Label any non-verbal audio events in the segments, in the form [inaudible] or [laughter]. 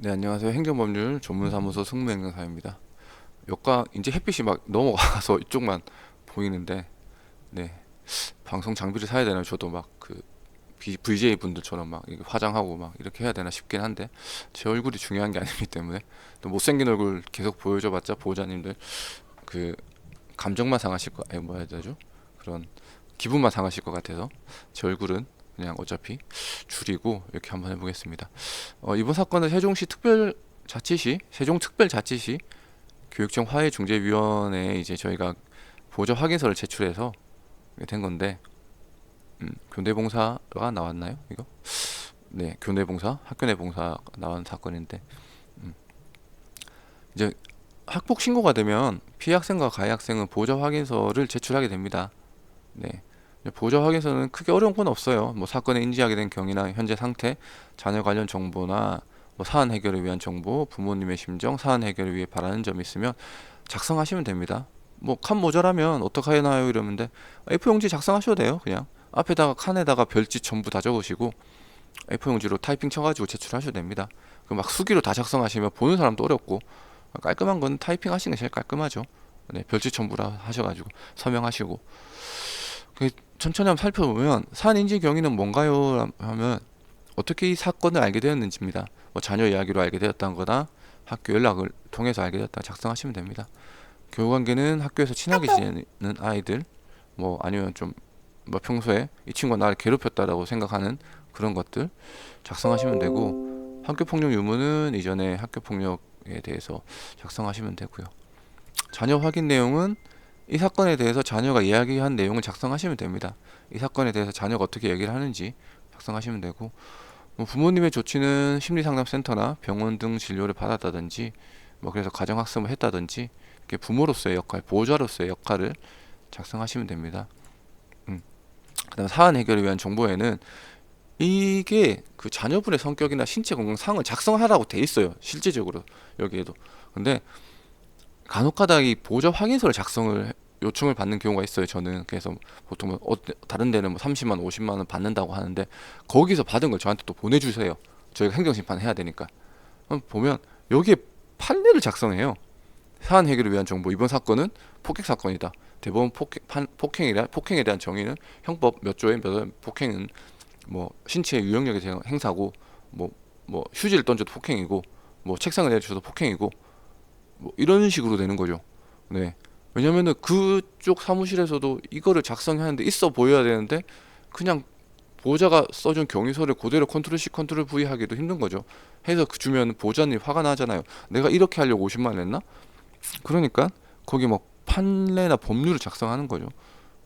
네, 안녕하세요. 행정법률 전문사무소 승무행정사입니다. 여기가 이제 햇빛이 막 넘어가서 [laughs] 이쪽만 보이는데, 네, 방송 장비를 사야 되나? 저도 막 그 VJ 분들처럼 막 화장하고 막 이렇게 해야 되나 싶긴 한데, 제 얼굴이 중요한 게 아니기 때문에 또 못생긴 얼굴 계속 보여줘봤자 보호자님들 그 감정만 상하실 거, 아니 뭐야 되죠? 그런 기분만 상하실 것 같아서 제 얼굴은 그냥 어차피 줄이고 이렇게 한번 해보겠습니다. 어, 이번 사건은 세종시 특별자치시, 세종특별자치시 교육청 화해중재위원회에 이제 저희가 보조 확인서를 제출해서 된 건데, 음, 교내봉사가 나왔나요? 이거? 네, 교내봉사, 학교 내 봉사 나온 사건인데, 음, 이제 학폭 신고가 되면 피해 학생과 가해 학생은 보조 확인서를 제출하게 됩니다. 네. 보조 확인서는 크게 어려운 건 없어요. 뭐 사건에 인지하게 된 경위나 현재 상태, 자녀 관련 정보나 뭐 사안 해결을 위한 정보, 부모님의 심정, 사안 해결을 위해 바라는 점이 있으면 작성하시면 됩니다. 뭐 칸 모자라면 어떻게 하나요 이러는데 A4 용지 작성하셔도 돼요. 그냥 앞에다가 칸에다가 별짓 전부 다 적으시고 A4 용지로 타이핑 쳐가지고 제출하셔도 됩니다. 그 막 수기로 다 작성하시면 보는 사람도 어렵고 깔끔한 건 타이핑 하시는 게 제일 깔끔하죠. 네, 별짓 전부라 하셔가지고 서명하시고 그 천천히 한번 살펴보면 사안 인지 경위는 뭔가요? 하면 어떻게 이 사건을 알게 되었는지입니다. 뭐 자녀 이야기로 알게 되었다거나 학교 연락을 통해서 알게 되었다 작성하시면 됩니다. 교우 관계는 학교에서 친하게 지내는 아이들 뭐 아니면 좀 뭐 평소에 이 친구가 나를 괴롭혔다라고 생각하는 그런 것들 작성하시면 되고 학교 폭력 유무는 이전에 학교 폭력에 대해서 작성하시면 되고요. 자녀 확인 내용은 이 사건에 대해서 자녀가 이야기한 내용을 작성하시면 됩니다. 이 사건에 대해서 자녀가 어떻게 얘기를 하는지 작성하시면 되고 뭐 부모님의 조치는 심리상담센터나 병원 등 진료를 받았다든지 뭐 그래서 가정학습을 했다든지 이렇게 부모로서의 역할, 보호자로서의 역할을 작성하시면 됩니다. 음. 그다음 사안 해결을 위한 정보에는 이게 그 자녀분의 성격이나 신체 건강 상을 작성하라고 돼 있어요. 실제적으로 여기에도. 근데 간혹가다 이 보호자 확인서를 작성을 요청을 받는 경우가 있어요. 저는 그래서 보통 뭐 어, 다른 데는 뭐 30만, 50만 원 받는다고 하는데 거기서 받은 걸 저한테 또 보내주세요. 저희가 행정심판 해야 되니까. 보면 여기에 판례를 작성해요. 사안 해결을 위한 정보. 이번 사건은 폭행 사건이다. 대법원 폭행, 판, 폭행이라 폭행에 대한 정의는 형법 몇 조에 몇 폭행은 뭐 신체의 유형력에 대한 행사고 뭐뭐 휴지를 던져도 폭행이고 뭐 책상을 내주셔도 폭행이고 뭐 이런 식으로 되는 거죠. 네. 왜냐면은 그쪽 사무실에서도 이거를 작성하는데 있어 보여야 되는데 그냥 보호자가 써준 경위서를 그대로 컨트롤 C 컨트롤 V 하기도 힘든 거죠. 해서 그 주면 보호자님 화가 나잖아요. 내가 이렇게 하려고 50만 원 냈나? 그러니까 거기 뭐 판례나 법률을 작성하는 거죠.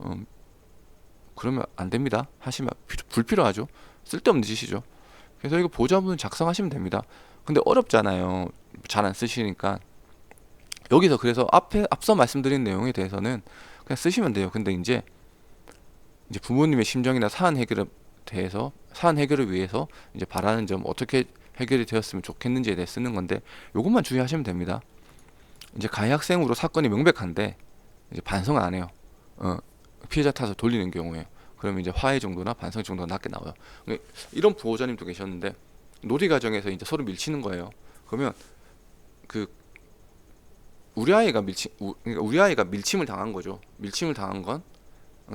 음, 그러면 안 됩니다. 하시면 필요- 불필요하죠. 쓸데없는 짓이죠. 그래서 이거 보호자분은 작성하시면 됩니다. 근데 어렵잖아요. 잘 안 쓰시니까. 여기서 그래서 앞에 앞서 말씀드린 내용에 대해서는 그냥 쓰시면 돼요. 근데 이제 이제 부모님의 심정이나 사안 해결에 대해서 사안 해결을 위해서 이제 바라는 점 어떻게 해결이 되었으면 좋겠는지에 대해 쓰는 건데 요것만 주의하시면 됩니다. 이제 가해 학생으로 사건이 명백한데 이제 반성 안 해요. 어, 피해자 탓을 돌리는 경우에 그러면 이제 화해 정도나 반성 정도가 낮게 나와요. 그러니까 이런 보호자님도 계셨는데 놀이 과정에서 이제 서로 밀치는 거예요. 그러면 그 우리 아이가 밀치 우, 그러니까 우리 아이가 밀침을 당한 거죠. 밀침을 당한 건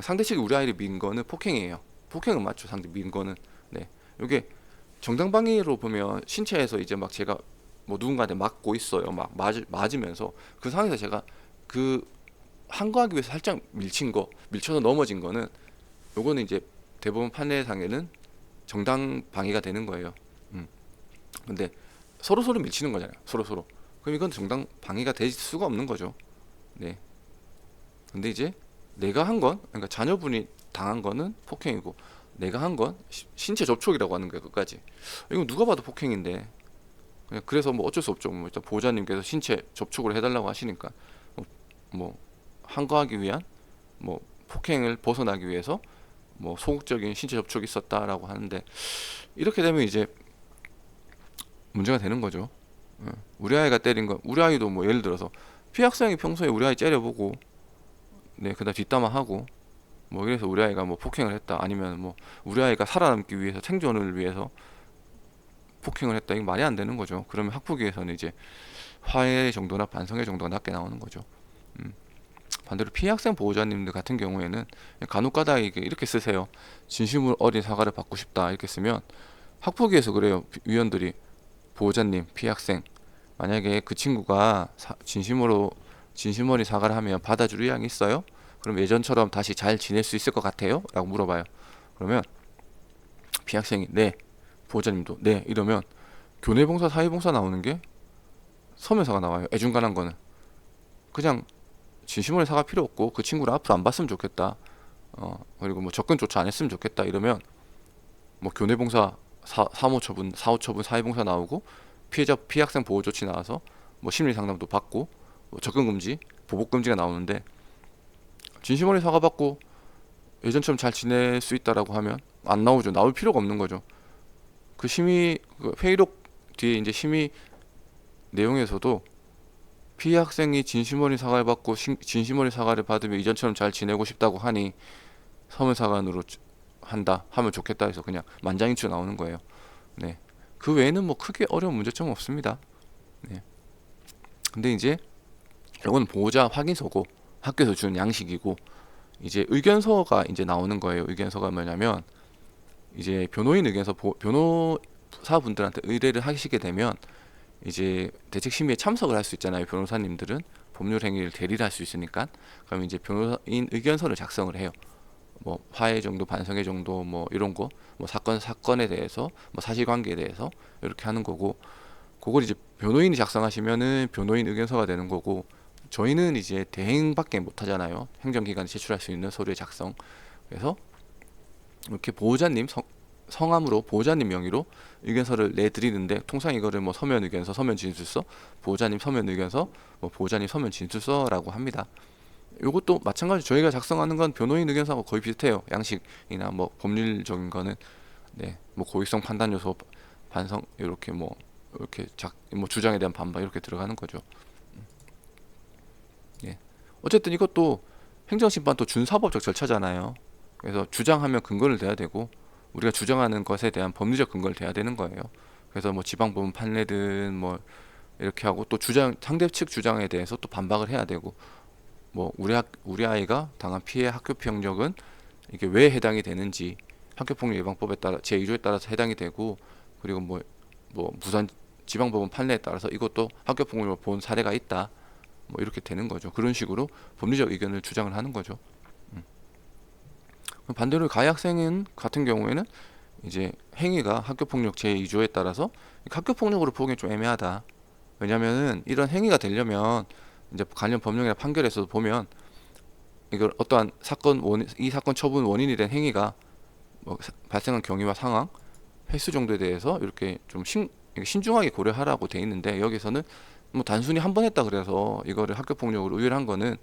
상대 측이 우리 아이를 민 거는 폭행이에요. 폭행은 맞죠. 상대 민 거는 네. 이게 정당방위로 보면 신체에서 이제 막 제가 뭐 누군가한테 맞고 있어요. 막 맞, 맞으면서 그 상황에서 제가 그 항거하기 위해서 살짝 밀친 거, 밀쳐서 넘어진 거는 요거는 이제 대법원 판례상에는 정당 방위가 되는 거예요. 음. 근데 서로 서로 밀치는 거잖아요. 서로 서로. 그럼 이건 정당 방위가 될 수가 없는 거죠. 네. 근데 이제 내가 한 건, 그러니까 자녀분이 당한 거는 폭행이고, 내가 한 건 신체 접촉이라고 하는 거예요. 끝까지. 이건 누가 봐도 폭행인데. 그냥 그래서 뭐 어쩔 수 없죠. 뭐 일단 보호자님께서 신체 접촉을 해달라고 하시니까 뭐, 뭐 항거하기 위한 뭐 폭행을 벗어나기 위해서 뭐 소극적인 신체 접촉이 있었다라고 하는데 이렇게 되면 이제 문제가 되는 거죠. 예. 우리 아이가 때린 거, 우리 아이도 뭐 예를 들어서 피해 학생이 평소에 우리 아이 째려보고, 네, 그다음 뒷담화 하고, 뭐 이래서 우리 아이가 뭐 폭행을 했다, 아니면 뭐 우리 아이가 살아남기 위해서 생존을 위해서 폭행을 했다. 이거 말이 안 되는 거죠. 그러면 학폭위에서는 이제 화해 정도나 반성의 정도가 낮게 나오는 거죠. 음. 반대로 피해 학생 보호자님들 같은 경우에는 간혹가다 이렇게 쓰세요. 진심으로 어린 사과를 받고 싶다 이렇게 쓰면 학폭위에서 그래요. 비- 위원들이 보호자님, 피해 학생 만약에 그 친구가 사- 진심으로 진심 어린 사과를 하면 받아줄 의향이 있어요? 그럼 예전처럼 다시 잘 지낼 수 있을 것 같아요? 라고 물어봐요. 그러면 피해 학생이 네, 보호자님도 네 이러면 교내 봉사, 사회 봉사 나오는 게 서면사가 나와요. 애중간한 거는 그냥 진심으로 사과 필요 없고 그 친구를 앞으로 안 봤으면 좋겠다. 어 그리고 뭐 접근조차 안 했으면 좋겠다 이러면 뭐 교내 봉사 사, 사모 처분, 사후 처분, 사회 봉사 나오고 피해자 피해 학생 보호 조치 나와서 뭐 심리 상담도 받고 뭐 접근 금지, 보복 금지가 나오는데 진심 어린 사과 받고 예전처럼 잘 지낼 수 있다라고 하면 안 나오죠. 나올 필요가 없는 거죠. 그 심의 그 회의록 뒤에 이제 심의 내용에서도 피해 학생이 진심 어린 사과를 받고 신- 진심 어린 사과를 받으면 이전처럼 잘 지내고 싶다고 하니 서면사관으로 주- 한다 하면 좋겠다 해서 그냥 만장일치 나오는 거예요. 네. 그 외에는 뭐 크게 어려운 문제점 없습니다. 네. 근데 이제 이건 보호자 확인서고 학교에서 주는 양식이고 이제 의견서가 이제 나오는 거예요. 의견서가 뭐냐면 이제 변호인 의견서 보, 변호사분들한테 의뢰를 하시게 되면 이제 대책 심의에 참석을 할 수 있잖아요. 변호사님들은 법률 행위를 대리를 할 수 있으니까 그럼 이제 변호인 의견서를 작성을 해요. 뭐 화해 정도, 반성의 정도, 뭐 이런 거, 뭐 사건 사건에 대해서, 뭐 사실관계에 대해서 이렇게 하는 거고, 그걸 이제 변호인이 작성하시면은 변호인 의견서가 되는 거고, 저희는 이제 대행밖에 못 하잖아요. 행정기관에 제출할 수 있는 서류의 작성. 그래서 이렇게 보호자님 성, 성함으로 보호자님 명의로 의견서를 내드리는데 통상 이거를 뭐 서면 의견서, 서면 진술서, 보호자님 서면 의견서, 뭐 보호자님 서면 진술서라고 합니다. 요것도 마찬가지 저희가 작성하는 건 변호인 의견서하고 거의 비슷해요. 양식이나 뭐 법률적인 거는 네, 뭐 고의성 판단 요소 반성 이렇게 뭐 이렇게 작 뭐 주장에 대한 반박 이렇게 들어가는 거죠. 음. 예. 어쨌든 이것도 행정심판 또 준사법적 절차잖아요. 그래서 주장하면 근거를 대야 되고 우리가 주장하는 것에 대한 법리적 근거를 대야 되는 거예요. 그래서 뭐 지방법원 판례든 뭐 이렇게 하고 또 주장 상대 측 주장에 대해서 또 반박을 해야 되고 뭐 우리 학 우리 아이가 당한 피해 학교 폭력은 이게 왜 해당이 되는지 학교 폭력 예방법에 따라 제 2조에 따라서 해당이 되고 그리고 뭐뭐 부산 지방법원 판례에 따라서 이것도 학교 폭력을 본 사례가 있다. 뭐 이렇게 되는 거죠. 그런 식으로 법리적 의견을 주장을 하는 거죠. 음. 반대로 가해 학생은 같은 경우에는 이제 행위가 학교 폭력 제 2조에 따라서 학교 폭력으로 보기엔 좀 애매하다. 왜냐면은 이런 행위가 되려면 이제 관련 법령이나 판결에서도 보면 이걸 어떠한 사건 원, 이 사건 처분 원인이 된 행위가 뭐 사- 발생한 경위와 상황, 횟수 정도에 대해서 이렇게 좀 신, 신중하게 고려하라고 돼 있는데 여기서는 뭐 단순히 한 번 했다 그래서 이거를 학교 폭력으로 의율한 거는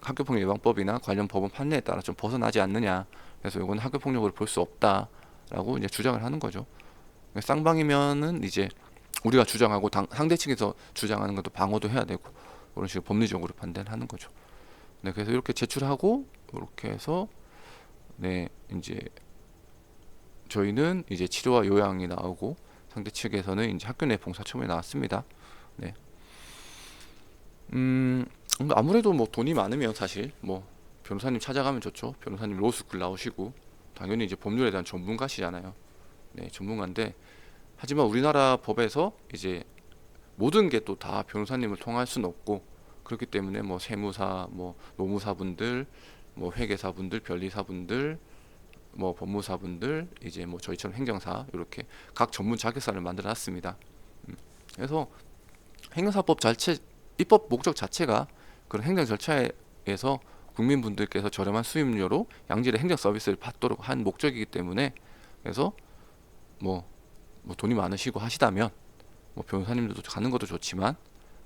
학교 폭력 예방법이나 관련 법원 판례에 따라 좀 벗어나지 않느냐. 그래서 이건 학교 폭력으로 볼 수 없다라고 이제 주장을 하는 거죠. 쌍방이면은 이제 우리가 주장하고 당, 상대 측에서 주장하는 것도 방어도 해야 되고 그런 식으로 법리적으로 판단을 하는 거죠. 네, 그래서 이렇게 제출하고 이렇게 해서 네, 이제 저희는 이제 치료와 요양이 나오고 상대 측에서는 이제 학교 내 봉사 처분이 나왔습니다. 네. 음, 아무래도 뭐 돈이 많으면 사실 뭐 변호사님 찾아가면 좋죠. 변호사님 로스쿨 나오시고 당연히 이제 법률에 대한 전문가시잖아요. 네, 전문가인데 하지만 우리나라 법에서 이제 모든 게 또 다 변호사님을 통할 수는 없고 그렇기 때문에 뭐 세무사, 뭐 노무사분들, 뭐 회계사분들, 변리사분들, 뭐 법무사분들, 이제 뭐 저희처럼 행정사 이렇게 각 전문 자격사를 만들어 놨습니다. 음, 그래서 행정사법 자체 입법 목적 자체가 그런 행정 절차에서 국민분들께서 저렴한 수임료로 양질의 행정 서비스를 받도록 한 목적이기 때문에 그래서 뭐, 뭐 돈이 많으시고 하시다면 뭐 변호사님들도 가는 것도 좋지만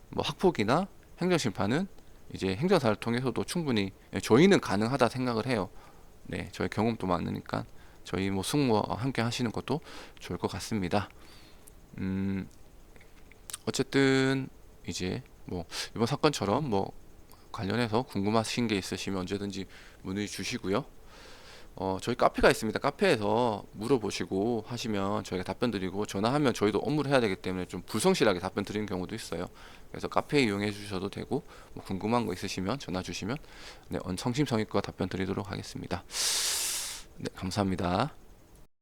뭐 학폭이나 행정심판은 이제 행정사를 통해서도 충분히 예, 저희는 가능하다 생각을 해요. 네, 저희 경험도 많으니까 저희 뭐 승무와 함께 하시는 것도 좋을 것 같습니다. 음, 어쨌든 이제 뭐 이번 사건처럼 뭐 관련해서 궁금하신 게 있으시면 언제든지 문의 주시고요. 어, 저희 카페가 있습니다. 카페에서 물어보시고 하시면 저희가 답변 드리고 전화하면 저희도 업무를 해야 되기 때문에 좀 불성실하게 답변 드리는 경우도 있어요. 그래서 카페 이용해 주셔도 되고 뭐 궁금한 거 있으시면 전화 주시면 네, 언- 성심성의껏 답변 드리도록 하겠습니다. 네, 감사합니다.